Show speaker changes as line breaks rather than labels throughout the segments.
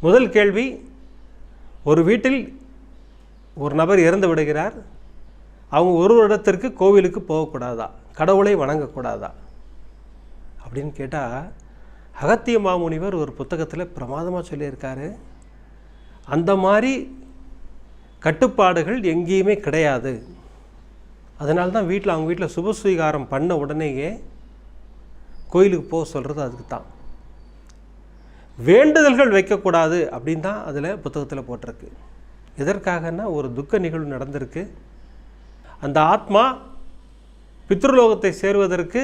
முதல் கேள்வி ஒரு வீட்டில் ஒரு நபர் இறந்து விடுகிறார். அவங்க ஒரு வருடத்திற்கு கோவிலுக்கு போகக்கூடாதா? கடவுளை வணங்கக்கூடாதா? அப்படின்னு கேட்டால் அகத்திய மாமுனிவர் ஒரு புத்தகத்தில் பிரமாதமாக சொல்லியிருக்காரு. அந்த மாதிரி கட்டுப்பாடுகள் எங்கேயுமே கிடையாது. அதனால தான் வீட்டில் அவங்க வீட்டில் சுபஸ்வீகாரம் பண்ண உடனேயே கோயிலுக்கு போக சொல்கிறது அதுக்கு தான் வேண்டுதல்கள் வைக்கக்கூடாது அப்படின்னு தான் அதில் புத்தகத்தில் போட்டிருக்கு. எதற்காகன்னா ஒரு துக்க நிகழ்வு நடந்திருக்கு. அந்த ஆத்மா பித்ருலோகத்தை சேருவதற்கு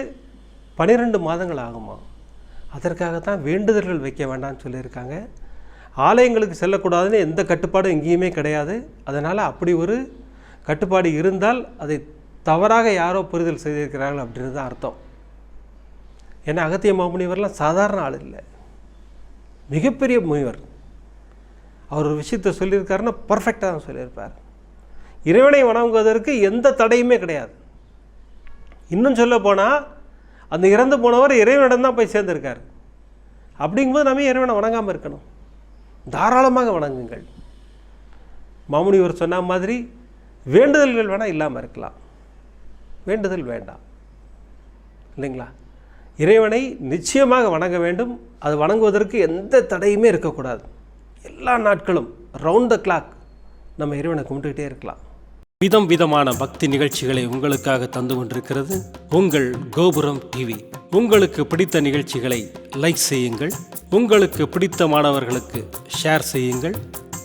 பனிரெண்டு மாதங்கள் ஆகுமா? அதற்காகத்தான் வேண்டுதல்கள் வைக்க வேண்டாம்னு சொல்லியிருக்காங்க. ஆலயங்களுக்கு செல்லக்கூடாதுன்னு எந்த கட்டுப்பாடும் எங்கேயுமே கிடையாது. அதனால் அப்படி ஒரு கட்டுப்பாடு இருந்தால் அதை தவறாக யாரோ புரிதல் செய்திருக்கிறார்கள் அப்படின்றது தான் அர்த்தம். ஏன்னா அகத்திய மாமுனிவரெலாம் சாதாரண ஆள் இல்லை. மிகப்பெரிய முனிவர். அவர் ஒரு விஷயத்தை சொல்லியிருக்காருன்னா பர்ஃபெக்டாக தான் சொல்லியிருப்பார். இறைவனை வணங்குவதற்கு எந்த தடையுமே கிடையாது. இன்னும் சொல்ல போனால் அந்த இறந்து போனவர் இறைவனிடம் தான் போய் சேர்ந்திருக்கார். அப்படிங்கும்போது நம்ம இறைவனை வணங்காமல் இருக்கணும். தாராளமாக வணங்குங்கள். மாமுனிவர் சொன்ன மாதிரி வேண்டுதல்கள் வேணால் இல்லாமல் இருக்கலாம். வேண்டுதல் வேண்டாம். இல்லைங்களா? இறைவனை நிச்சயமாக வணங்க வேண்டும். அது வணங்குவதற்கு எந்த தடையுமே இருக்கக்கூடாது. எல்லா நாட்களும் ரவுண்ட் த கிளாக் நம்ம இறைவனை கும்பிட்டுக்கிட்டே இருக்கலாம். விதம் விதமான பக்தி நிகழ்ச்சிகளை உங்களுக்காக தந்து கொண்டிருக்கிறது உங்கள் கோபுரம் டிவி உங்களுக்கு பிடித்த நிகழ்ச்சிகளை லைக் செய்யுங்கள். உங்களுக்கு பிடித்த மாணவர்களுக்கு ஷேர் செய்யுங்கள்.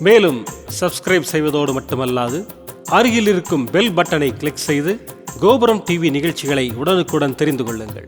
மேலும் சப்ஸ்கிரைப் செய்வதோடு மட்டுமல்லாது அருகில் இருக்கும் பெல் பட்டனை கிளிக் செய்து கோபுரம் டிவி நிகழ்ச்சிகளை உடனுக்குடன் தெரிந்து கொள்ளுங்கள்.